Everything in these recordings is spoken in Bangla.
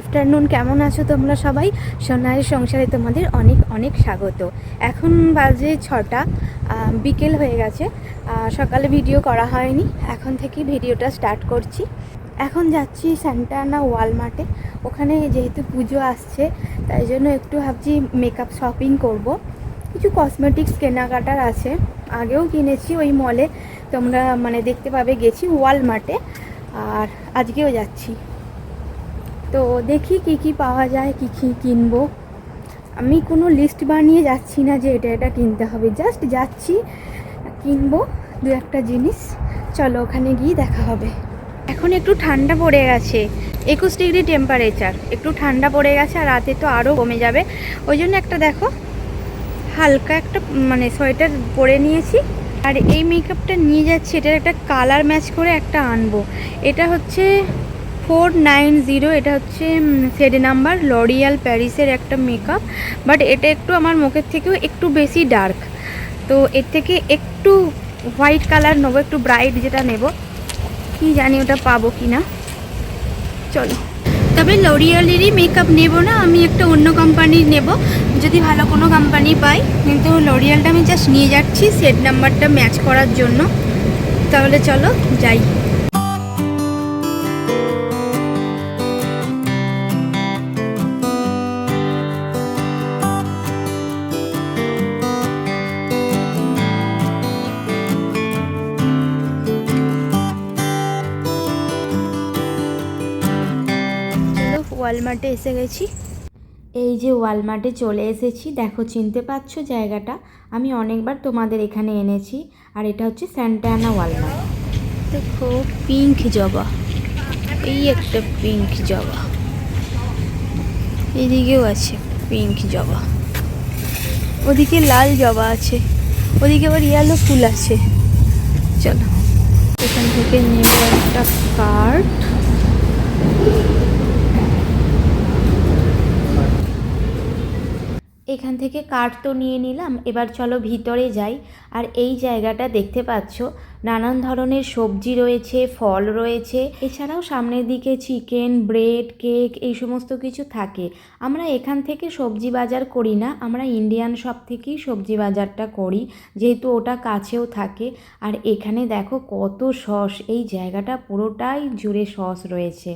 আফটারনুন কেমন আছো তোমরা সবাই? সোনালি সংসারে তোমাদের অনেক অনেক স্বাগত। এখন বাজে ছটা বিকেল হয়ে গেছে। সকালে ভিডিও করা হয়নি, এখন থেকে ভিডিওটা স্টার্ট করছি। এখন যাচ্ছি স্যান্টানা ওয়ালমার্টে ওখানে যেহেতু পুজো আসছে, তাই জন্য একটু ভাবছি মেকআপ শপিং করব। কিছু কসমেটিক্স কেনাকাটার আছে। আগেও কিনেছি ওই মলে তোমরা মানে দেখতে পাবে, গেছি ওয়ালমার্টে আর আজকেও যাচ্ছি। তো দেখি কি কি পাওয়া যায়, কি কি কিনবো। আমি কোনো লিস্ট বানিয়ে যাচ্ছি না যে এটা এটা কিনতে হবে। জাস্ট যাচ্ছি, কিনবো দু একটা জিনিস। চলো ওখানে গিয়ে দেখা হবে। এখন একটু ঠান্ডা পড়ে গেছে, একুশ ডিগ্রি টেম্পারেচার একটু ঠান্ডা পড়ে গেছে আর রাতে তো আরও কমে যাবে। ওই জন্য একটা দেখো, হালকা একটা মানে সোয়েটার পরে নিয়েছি। আর এই মেকআপটা নিয়ে যাচ্ছি, এটার একটা কালার ম্যাচ করে একটা আনব। এটা হচ্ছে ফোর নাইন জিরো, এটা হচ্ছে সেড নাম্বার লরিয়াল প্যারিসের একটা মেকআপ বাট এটা একটু আমার মুখের থেকেও একটু বেশি ডার্ক তো এর থেকে একটু হোয়াইট কালার নেব, একটু ব্রাইট যেটা নেব। কি জানি ওটা পাবো কি না চলো। তবে লরিয়ালেরই মেকআপ নেব না, আমি একটা অন্য কোম্পানির নেব। যদি ভালো কোনো কোম্পানি পাই, কিন্তু লরিয়ালটা আমি জাস্ট নিয়ে যাচ্ছি সেট নাম্বারটা ম্যাচ করার জন্য। তাহলে চলো, যাই। ওয়ালমার্টে এসে গেছি। এই যে ওয়ালমার্টে চলে এসেছি, দেখো চিনতে পারছ জায়গাটা? আমি অনেকবার তোমাদের এখানে এনেছি, আর এটা হচ্ছে স্যান্টানা ওয়ালমার্ট দেখো পিঙ্ক জবা। এই একটা পিঙ্ক জবা। এদিকেও আছে পিঙ্ক জবা। ওদিকে লাল জবা আছে, ওদিকে আবার ইয়েলো ফুল আছে। চলো, এখান থেকে নেব একটা কার্ড এখান থেকে কাঠ তো নিয়ে নিলাম, এবার চলো ভিতরে যাই। আর এই জায়গাটা দেখতে পাচ্ছ, নানান ধরনের সবজি রয়েছে, ফল রয়েছে। এছাড়াও সামনের দিকে চিকেন, ব্রেড, কেক, এই সমস্ত কিছু থাকে। আমরা এখান থেকে সবজি বাজার করি না, আমরা ইন্ডিয়ান শপ থেকেই সবজি বাজারটা করি, যেহেতু ওটা কাছেও থাকে। আর এখানে দেখো কত সস, এই জায়গাটা পুরোটাই জুড়ে সস রয়েছে।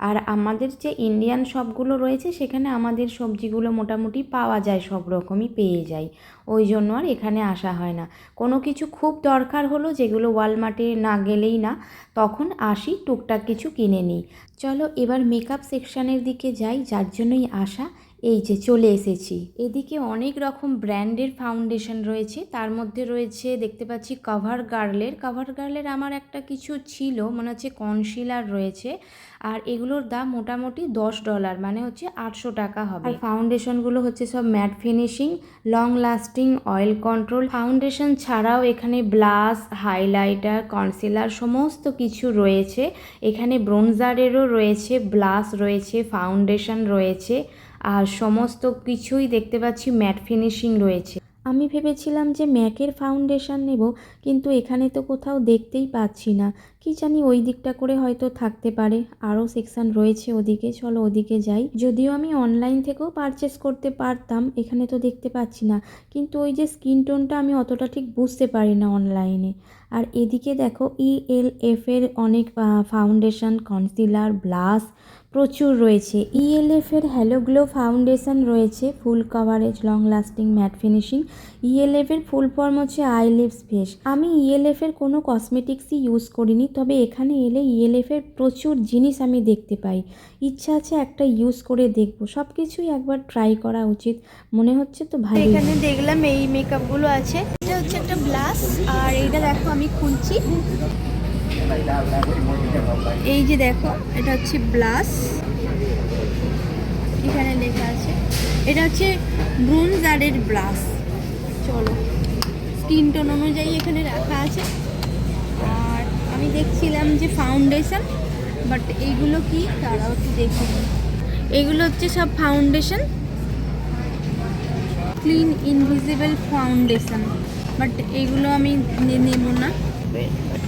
আর আমাদের যে ইন্ডিয়ান শপগুলো রয়েছে, সেখানে আমাদের সবজিগুলো মোটামুটি পাওয়া যায়, সব রকমই পেয়ে যাই। ওই জন্য আর এখানে আসা হয় না। কোনো কিছু খুব দরকার হলো, যেগুলো ওয়ালমার্টে না গেলেই না, তখন আসি, টুকটাক কিছু কিনে নিই। চলো এবার মেকআপ সেকশানের দিকে যাই, যার জন্যই আসা। এই যে চলে এসেছি। এদিকে অনেক রকম ব্র্যান্ডের ফাউন্ডেশন রয়েছে। তার মধ্যে রয়েছে, দেখতে পাচ্ছি কভার গার্লের। কভার গার্লের আমার একটা কিছু ছিল, মনে হচ্ছে কনসিলার রয়েছে। আর এগুলোর দাম মোটামুটি দশ ডলার মানে হচ্ছে আটশো টাকা হবে। আর ফাউন্ডেশনগুলো হচ্ছে সব matte finishing, long lasting, oil control. Foundation ছাড়াও এখানে ব্লাশ হাইলাইটার, কনসিলার সমস্ত কিছু রয়েছে। এখানে ব্রোনজারেরও রয়েছে ব্লাশ রয়েছে, ফাউন্ডেশন রয়েছে। আর সমস্ত কিছুই দেখতে পাচ্ছি ম্যাট ফিনিশিং রয়েছে। আমি ভেবেছিলাম যে ম্যাকের ফাউন্ডেশন নেব, কিন্তু এখানে তো কোথাও দেখতেই পাচ্ছি না। কি জানি ওই দিকটা করে হয়তো থাকতে পারে। আরও সেকশন রয়েছে ওদিকে, চলো ওদিকে যাই। যদিও আমি অনলাইন থেকেও পারচেস করতে পারতাম, এখানে তো দেখতে পাচ্ছি না। কিন্তু ওই যে স্কিন টোনটা আমি অতটা ঠিক বুঝতে পারি না অনলাইনে। আর এদিকে দেখো ই এল এফ এর অনেক ফাউন্ডেশন কনসিলার ব্লাশ প্রচুর রয়েছে। ইএলএফ এর হ্যালো গ্লো ফাউন্ডেশন রয়েছে full coverage long lasting matte finishing ELF এর ফুল ফর্ম হচ্ছে আই লিপস ফেস আমি ইএলএফ এর কোনো কসমেটিক্সই ইউজ করিনি, তবে এখানে এলে ইএলএফ এর প্রচুর জিনিস আমি দেখতে পাই। ইচ্ছা আছে একটা ইউজ করে দেখব। সব কিছুই একবার ট্রাই করা উচিত। মনে হচ্ছে তো ভালো এখানে দেখলাম এই মেকআপগুলো আছে। এটা হচ্ছে একটা ব্লাশ আর এইটা দেখো আমি খুলছি। এই যে দেখো, এটা হচ্ছে ব্লাশ এখানে লেখা আছে, এটা হচ্ছে ব্রুনজারের ব্লাশ চলো, স্কিন টোন অনুযায়ী এখানে রাখা আছে। আর আমি দেখছিলাম যে ফাউন্ডেশন, বাট এইগুলো কি? তারাও একটু দেখি এগুলো হচ্ছে সব foundation. Clean, invisible foundation, but এইগুলো আমি নেব না।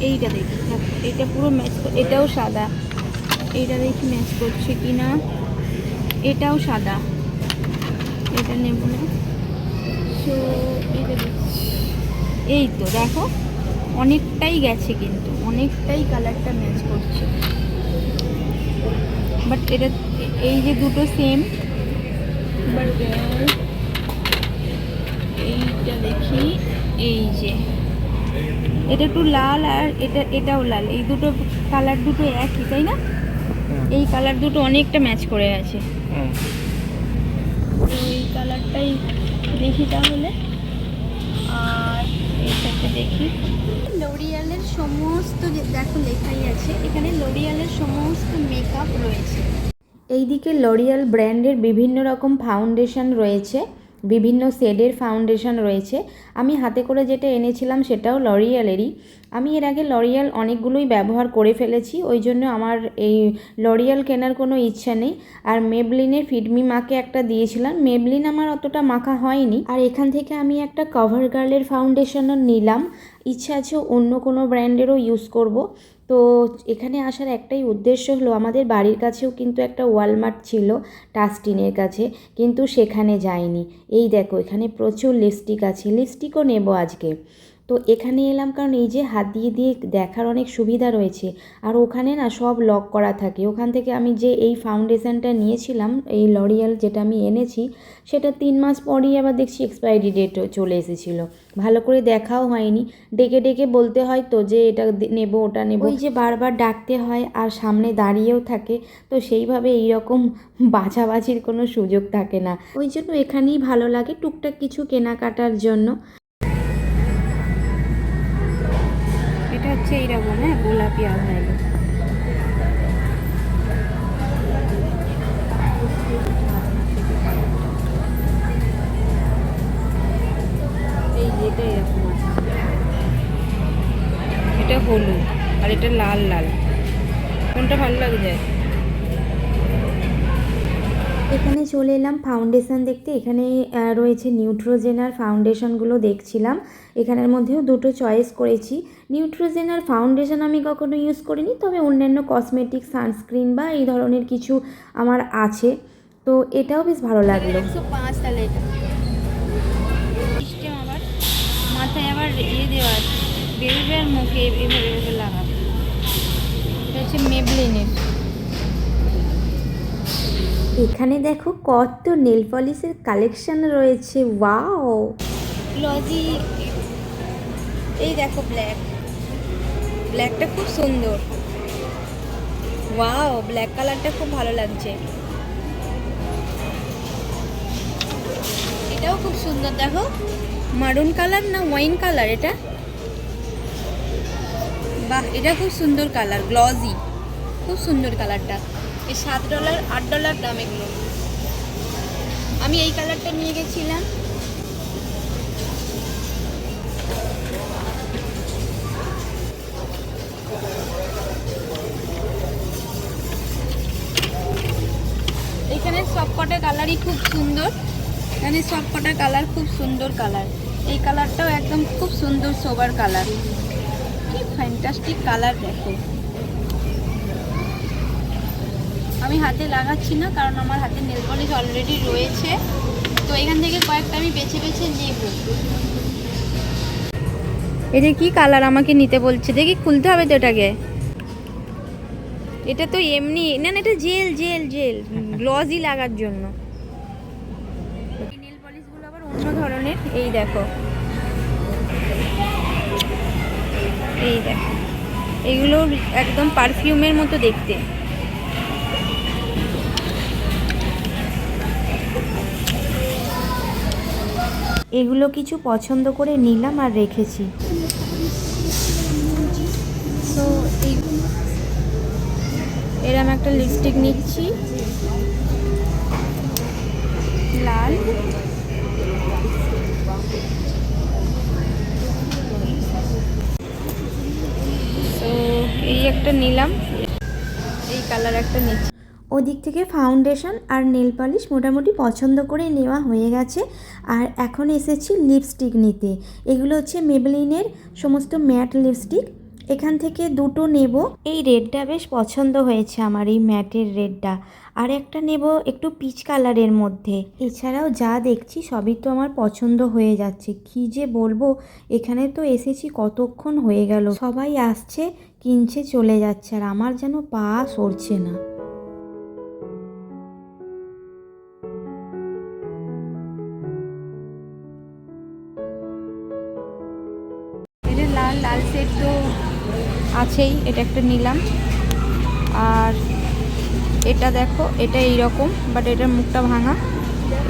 এইটা দেখি। এটা পুরো ম্যাচ এটাও সাদা। এইটা দেখি ম্যাচ করছে কি না এটাও সাদা। এটা নেব না। সো এটা। এই তো, দেখো। অনেকটাই গেছে কিন্তু। অনেকটাই কালারটা ম্যাচ করছে। বাট এটা এই যে দুটো সেম বাট এইটা দেখি। এই যে। এটা একটু লাল আর এটা এটাও লাল। এই দুটো কালার দুটো একই তাই না? এই কালার দুটো অনেকটা ম্যাচ করে আছে। তো এই কালারটাই দেখি তাহলে। আর এইটাকে দেখি। লোরিয়ালের সমস্ত যে দেখো লেখাই আছে এখানে লোরিয়ালের সমস্ত মেকআপ রয়েছে। এইদিকে লরিয়াল ব্র্যান্ডের বিভিন্ন রকম ফাউন্ডেশন রয়েছে। বিভিন্ন শেডের ফাউন্ডেশন রয়েছে। আমি হাতে করে যেটা এনেছিলাম সেটাও লরিয়ালেরই। আমি এর আগে লরিয়াল অনেকগুলোই ব্যবহার করে ফেলেছি, ওই জন্য আমার এই লরিয়াল কেনার কোনো ইচ্ছা নেই। আর মেবলিনের ফিডমি মাকে একটা দিয়েছিলাম, মেবলিন আমার অতটা মাখা হয়নি। আর এখান থেকে আমি একটা কভার গার্লের ফাউন্ডেশনও নিলাম। ইচ্ছা আছে অন্য কোনো ব্র্যান্ডেরও ইউজ করব। তো এখানে আসার একটাই উদ্দেশ্য হলো, আমাদের বাড়ির কাছেও কিন্তু একটা ওয়ালমার্ট ছিল টাস্টিনের কাছে, কিন্তু সেখানে যায়নি এই দেখো, এখানে প্রচুর লিপস্টিক আছে, লিপস্টিকও নেব আজকে। তো এখানে এলাম কারণ এই যে হাত দিয়ে দিয়ে দেখার অনেক সুবিধা রয়েছে। আর ওখানে না সব লক করা থাকে। ওখান থেকে আমি যে এই ফাউন্ডেশনটা নিয়েছিলাম, এই লরিয়াল যেটা আমি এনেছি, সেটা তিন মাস পরই আবার দেখছি এক্সপায়ারি ডেট চলে এসেছিল। ভালো করে দেখাও হয়নি। ডেকে ডেকে বলতে হয় তো যে এটা নেব, ওটা নেব। ওই যে বারবার ডাকতে হয় আর সামনে দাঁড়িয়েও থাকে। তো সেইভাবে এইরকম বাছাবাছির কোনো সুযোগ থাকে না। ওই জন্য এখানেই ভালো লাগে। টুকটাক কিছু কেনাকাটার জন্য। হচ্ছে এইরকম হ্যাঁ গোলাপি এই এটা এরকম আছে। এটা হলুদ আর এটা লাল লাল। কোনটা ভালো লাগে যায়? চলে এলাম ফাউন্ডেশন দেখতে। এখানে রয়েছে নিউট্রোজেনার ফাউন্ডেশনগুলো দেখছিলাম। এখানের মধ্যেও দুটো চয়েস করেছি। নিউট্রোজেনার ফাউন্ডেশন আমি কখনো ইউজ করিনি, তবে অন্যান্য কসমেটিক সানস্ক্রিন বা এই ধরনের কিছু আমার আছে। তো এটাও বেশ ভালো লাগল। মাথায় আবার ইয়ে দেওয়া মুখে এভাবে লাগাবে এটা হচ্ছে মেবলিনের এখানে দেখো কত নেল পলিশের কালেকশন রয়েছে, ওয়াও! লজি এই দেখো ব্ল্যাক ব্ল্যাকটা খুব সুন্দর। ওয়াও ব্ল্যাক কালারটা খুব ভালো লাগছে। এটাও খুব সুন্দর, দেখো। মারুন কালার না ওয়াইন কালার এটা? বাহ, এটা খুব সুন্দর কালার গ্লজি খুব সুন্দর কালারটা এই সাত ডলার, আট ডলার দাম এগুলো। আমি এই কালারটা নিয়ে গেছিলাম। এখানে সব কটা কালারই খুব সুন্দর। এখানে সব কটা কালার খুব সুন্দর কালার। এই কালারটাও একদম খুব সুন্দর সোবার কালার। কি ফ্যান্টাস্টিক কালার দেখো। আমি হাতে লাগাচ্ছি না কারণ আমার হাতে নেল পলিশ অলরেডি রয়েছে। তো এখান থেকে কয়েকটা আমি বেছে বেছে নেব। এটা কি কালার আমাকে নিতে বলছে? দেখি খুলতে হবে তো এটাকে। এটা তো এমনি না না এটা জেল জেল জেল গ্লজি লাগার জন্য। নেল পলিশগুলো আবার অন্য ধরনের এই দেখো। এই দেখো। এগুলো একদম পারফিউমের মতো দেখতে। এগুলো কিছু পছন্দ করে নিলাম আর রেখেছি। তো এরম একটা লিপস্টিক নিচ্ছি। লাল। তো এই একটা নিলাম। এই কালার একটা নিচ্ছি। ওদিক থেকে ফাউন্ডেশন আর নেল পালিশ মোটামুটি পছন্দ করে নেওয়া হয়ে গেছে। আর এখন এসেছি লিপস্টিক নিতে। এগুলো হচ্ছে মেবলিনের সমস্ত ম্যাট লিপস্টিক এখান থেকে দুটো নেব। এই রেডটা বেশ পছন্দ হয়েছে আমার, এই ম্যাটের রেডটা। আর একটা নেব একটু পিচ কালারের মধ্যে। এছাড়াও যা দেখছি সবই তো আমার পছন্দ হয়ে যাচ্ছে। কি যে বলব, এখানে তো এসেছি কতক্ষণ হয়ে গেল। সবাই আসছে, কিনছে, চলে যাচ্ছে। আর আমার যেন পা সরছে না। আছেই, এটা একটা নিলাম। আর এটা দেখো, এটা এইরকম বাট এটার মুখটা ভাঙা।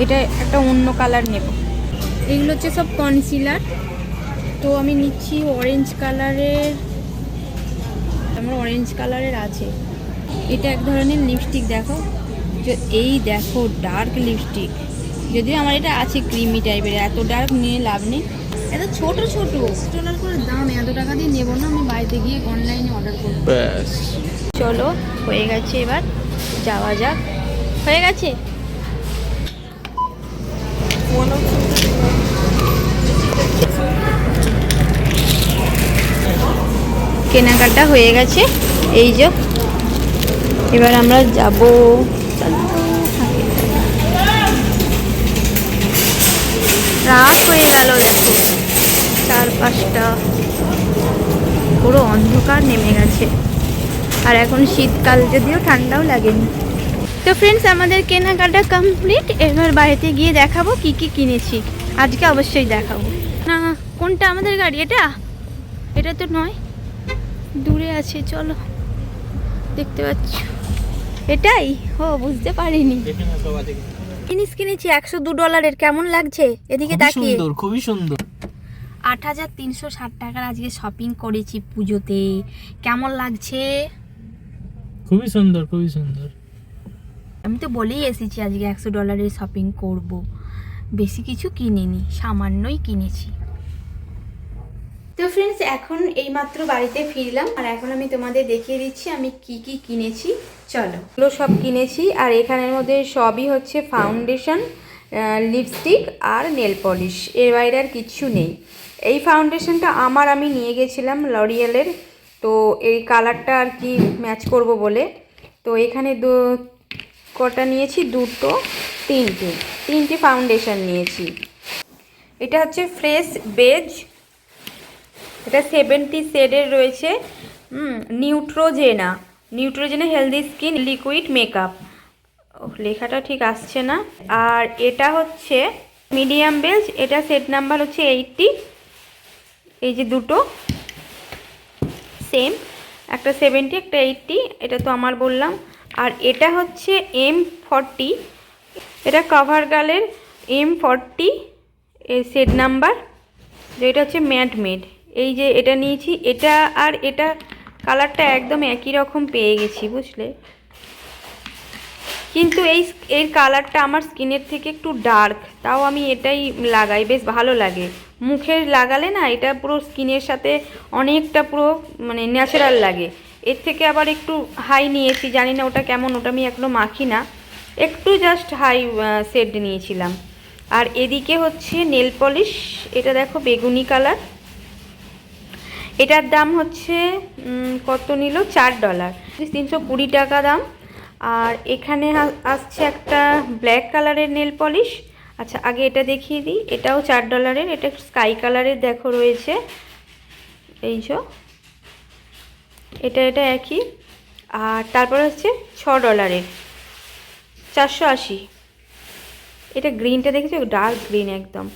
এটা একটা অন্য কালার নেব। এগুলো হচ্ছে সব কনসিলার তো আমি নিচ্ছি অরেঞ্জ কালারের আমার অরেঞ্জ কালারের আছে। এটা এক ধরনের লিপস্টিক দেখো। যে এই দেখো ডার্ক লিপস্টিক যদিও আমার এটা আছে ক্রিমি টাইপের এত ডার্ক নিয়ে লাভ নেই। এত ছোট ছোট। ডলার করে দাম এত টাকা দিয়ে নেব না আমি বাড়িতে গিয়ে অনলাইনে অর্ডার করব। ব্যাস। চলো হয়ে গেছে এবার যাওয়া যাক। হয়ে গেছে? কেনাকাটা হয়ে গেছে এই যে। এবার আমরা যাব। রাত হয়ে গেল দেখো। চার পাঁচটা। পুরো অন্ধকার নেমে গেছে। আর এখন শীতকাল যদিও ঠান্ডাও লাগেনি। তো ফ্রেন্ডস আমাদের কেনাকাটা কমপ্লিট এবার বাড়িতে গিয়ে দেখাবো কি কি কিনেছি। আজকে অবশ্যই দেখাবো। না কোনটা আমাদের গাড়ি? এটা? এটা তো নয়। দূরে আছে চলো। দেখতে পাচ্ছ। এটাই? ও বুঝতে পারিনি। জিনিস কিনেছি একশো দু ডলারের কেমন লাগছে? এদিকে তাকিয়ে। সুন্দর খুবই সুন্দর। আট হাজার তিনশো ষাট টাকার আজকে শপিং করেছি পুজোতে। কেমন লাগছে? খুবই সুন্দর খুবই সুন্দর। আমি তো বলেই এসেছি আজকে একশো ডলারের শপিং করব। বেশি কিছু কিনিনি সামান্যই কিনেছি। তো ফ্রেন্ডস এখন এইমাত্র বাড়িতে ফিরলাম আর এখন আমি তোমাদের দেখিয়ে দিচ্ছি আমি কি কি কিনেছি। চলো। এগুলো সব কিনেছি আর এখানের মধ্যে সবই হচ্ছে ফাউন্ডেশন লিপস্টিক আর নেল পলিশ এর বাইরে আর কিচ্ছু নেই। এই ফাউন্ডেশনটা আমার আমি নিয়ে গেছিলাম লরিয়েলের তো এই কালারটা আর কি ম্যাচ করব বলে। তো এখানে দু, কটা নিয়েছি? দুটো, তিনটে। তিনটে ফাউন্ডেশন নিয়েছি। এটা হচ্ছে ফ্রেশ বেজ এটা সেভেন্টি শেডের রয়েছে। Neutrogena Neutrogena healthy skin liquid makeup লেখাটা ঠিক আসছে না। আর এটা হচ্ছে মিডিয়াম বেজ এটা সেট নাম্বার হচ্ছে এইটটি এই যে দুটো সেম একটা সেভেন্টি একটা এইটটি এটা তো আমার বললাম। আর এটা হচ্ছে এম ফর্টি এটা কভার গার্লের এম ফর্টি সেট নাম্বার যে এটা হচ্ছে ম্যাট মেড। এই যে এটা নিয়েছি, এটা আর এটা কালারটা একদম একই রকম পেয়ে গেছি, বুঝলে? কিন্তু এই এর কালারটা আমার স্কিনের থেকে একটু ডার্ক, তাও আমি এটাই লাগাই, বেশ ভালো লাগে। মুখে লাগালে না এটা পুরো স্কিনের সাথে অনেকটা পুরো মানে ন্যাচারাল লাগে। এর থেকে আবার একটু হাই নিয়েছি, জানি না ওটা কেমন, ওটা আমি এখনও মাখি না। একটু জাস্ট হাই সেট নিয়েছিলাম। আর এদিকে হচ্ছে নেল পলিশ এটা দেখো বেগুনি কালার। এটার দাম হচ্ছে কত নিল? চার ডলার তিনশো কুড়ি টাকা দাম। আর এখানে আসছে একটা ব্ল্যাক কালারের নেল পলিশ আচ্ছা আগে এটা দেখিয়ে দিই। এটাও চার ডলারের এটা স্কাই কালারের দেখো রয়েছে। এই যে, এটা এটা একই। আর তারপর হচ্ছে ছ ডলারের চারশো আশি। এটা গ্রিনটা দেখেছ? ডার্ক গ্রিন একদম।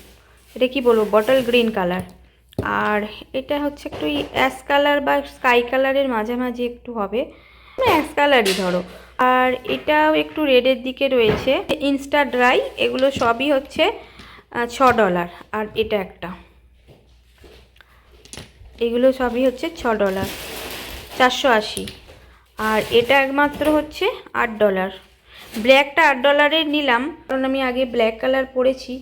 এটা কি বলব? বটল গ্রিন কালার আর এটা হচ্ছে একটু অ্যাশ কালার বা স্কাই কালারের মাঝামাঝি একটু হবে। অ্যাশ কালারই ধরো। আর এটাও একটু রেডের দিকে রয়েছে। ইনস্টা ড্রাই এগুলো সবই হচ্ছে ছ ডলার আর এটা একটা। এগুলো সবই হচ্ছে ছ ডলার চারশো আশি। আর এটা একমাত্র হচ্ছে আট ডলার ব্ল্যাকটা আট ডলারের নিলাম, কারণ আমি আগে ব্ল্যাক কালার পরেছি।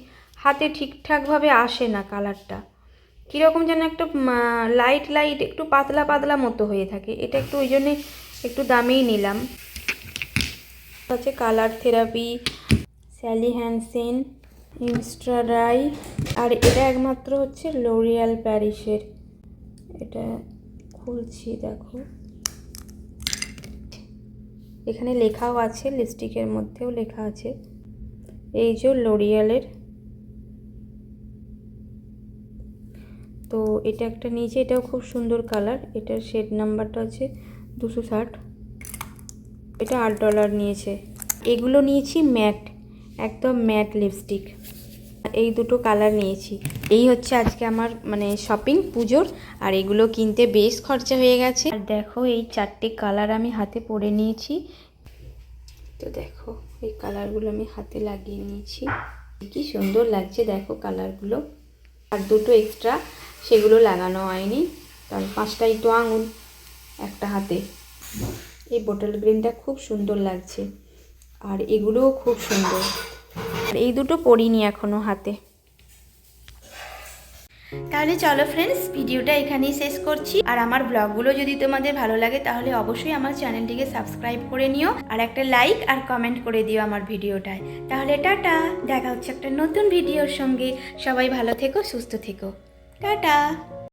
হাতে ঠিকঠাকভাবে আসে না কালারটা কীরকম যেন একটা লাইট লাইট একটু পাতলা পাতলা মতো হয়ে থাকে। এটা একটু ওই জন্যে একটু দামেই নিলাম। হচ্ছে colour therapy, Sally Hansen Insta Dri আর এটা একমাত্র হচ্ছে লোরিয়াল প্যারিসের। এটা খুলছি, দেখো। এখানে লেখাও আছে, লিপস্টিকের মধ্যেও লেখা আছে। এই যে লোরিয়ালের তো এটা একটা নিয়েছি, এটাও খুব সুন্দর কালার। এটার শেড নাম্বারটা হচ্ছে দুশো ষাট। এটা আট ডলার নিয়েছে। এগুলো নিয়েছি ম্যাট, একদম ম্যাট লিপস্টিক। এই দুটো কালার নিয়েছি। এই হচ্ছে আজকে আমার মানে শপিং পুজোর, আর এগুলো কিনতে বেশ খরচা হয়ে গেছে। আর দেখো, এই চারটে কালার আমি হাতে পরে নিয়েছি। তো দেখো, এই কালারগুলো আমি হাতে লাগিয়ে নিয়েছি। কি সুন্দর লাগছে, দেখো কালারগুলো। আর দুটো এক্সট্রা সেগুলো লাগানো হয়নি। কারণ পাঁচটাই তো আঙুল, একটা হাতে। এই বোটল গ্রিনটা খুব সুন্দর লাগছে। আর এগুলোও খুব সুন্দর। আর এই দুটো পরিনি এখনও হাতে। তাহলে চলো ফ্রেন্ডস ভিডিওটা এখানেই শেষ করছি। আর আমার ব্লগগুলো যদি তোমাদের ভালো লাগে, তাহলে অবশ্যই আমার চ্যানেলটিকে সাবস্ক্রাইব করে নিও। আর একটা লাইক আর কমেন্ট করে দিও আমার ভিডিওটায়। তাহলে টাটা, দেখা হচ্ছে একটা নতুন ভিডিওর সঙ্গে। সবাই ভালো থেকো, সুস্থ থেকো। টাটা!